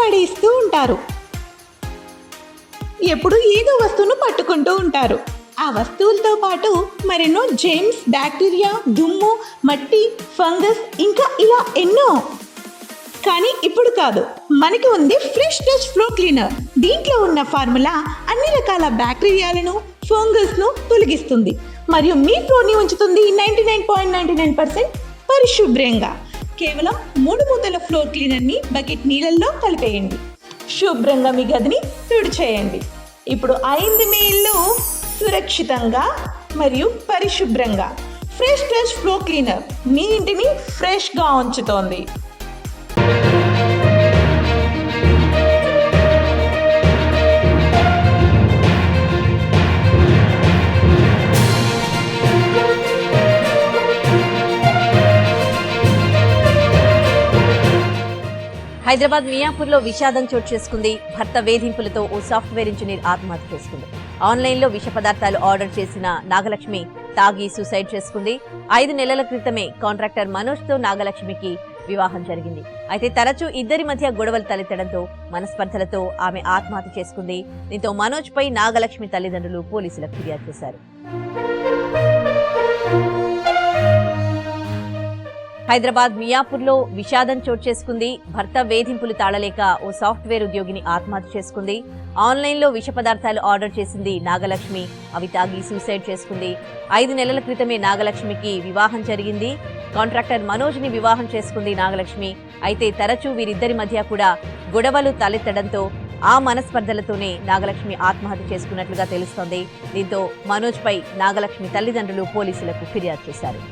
పడేస్తూ ఉంటారు. ఎప్పుడు ఏదో వస్తువును పట్టుకుంటూ ఉంటారు. ఆ వస్తువులతో పాటు మరెన్నో జెమ్స్ బ్యాక్టీరియా దుమ్ము మట్టి ఫంగస్ ఇంకా ఇలా ఎన్నో. కానీ ఇప్పుడు కాదు. మనకి ఉంది ఫ్రెష్ టచ్ ఫ్లో క్లీనర్ దీంట్లో ఉన్న ఫార్ములా అన్ని రకాల బ్యాక్టీరియాలను ఫంగస్ను తొలగిస్తుంది. మరియు మీ ఫ్లోర్ని ఉంచుతుంది ninety nine point ninety nine percent పరిశుభ్రంగా. కేవలం మూడు మూతల ఫ్లోర్ క్లీనర్ని బకెట్ నీళ్ళల్లో కలిపేయండి. శుభ్రంగా మీ గదిని తుడిచేయండి ఇప్పుడు అయింది మీ ఇల్లు సురక్షితంగా మరియు పరిశుభ్రంగా. ఫ్రెష్ ఫ్రెష్ ఫ్లో క్లీనర్ మీ ఇంటిని ఫ్రెష్గా ఉంచుతోంది. హైదరాబాద్ మియాపూర్లో విషాదం చోటు చేసుకుంది. భర్త వేధింపులతో ఓ సాఫ్ట్వేర్ ఇంజనీర్ ఆత్మహత్య చేసుకుంది. ఆన్లైన్లో విష పదార్థాలు ఆర్డర్ చేసిన నాగలక్ష్మి తాగి సూసైడ్ చేసుకుంది. ఐదు నెలల క్రితమే కాంట్రాక్టర్ మనోజ్తో నాగలక్ష్మికి వివాహం జరిగింది. అయితే తరచూ ఇద్దరి మధ్య గొడవలు తలెత్తడంతో మనస్పర్ధలతో ఆమె ఆత్మహత్య చేసుకుంది. దీంతో మనోజ్ పై నాగలక్ష్మి తల్లిదండ్రులు పోలీసులకు ఫిర్యాదు చేశారు. హైదరాబాద్ మియాపూర్లో విషాదం చోటు చేసుకుంది. భర్త వేధింపులు తాళలేక ఓ సాఫ్ట్వేర్ ఉద్యోగిని ఆత్మహత్య చేసుకుంది. ఆన్లైన్లో విష పదార్థాలు ఆర్డర్ చేసింది నాగలక్ష్మి. అవి తాగి సూసైడ్ చేసుకుంది. ఐదు నెలల క్రితమే నాగలక్ష్మికి వివాహం జరిగింది. కాంట్రాక్టర్ మనోజ్ని వివాహం చేసుకుంది నాగలక్ష్మి. అయితే తరచూ వీరిద్దరి మధ్య కూడా గొడవలు తలెత్తడంతో ఆ మనస్పర్ధలతోనే నాగలక్ష్మి ఆత్మహత్య చేసుకున్నట్లుగా తెలుస్తోంది. దీంతో మనోజ్పై నాగలక్ష్మి తల్లిదండ్రులు పోలీసులకు ఫిర్యాదు చేశారు.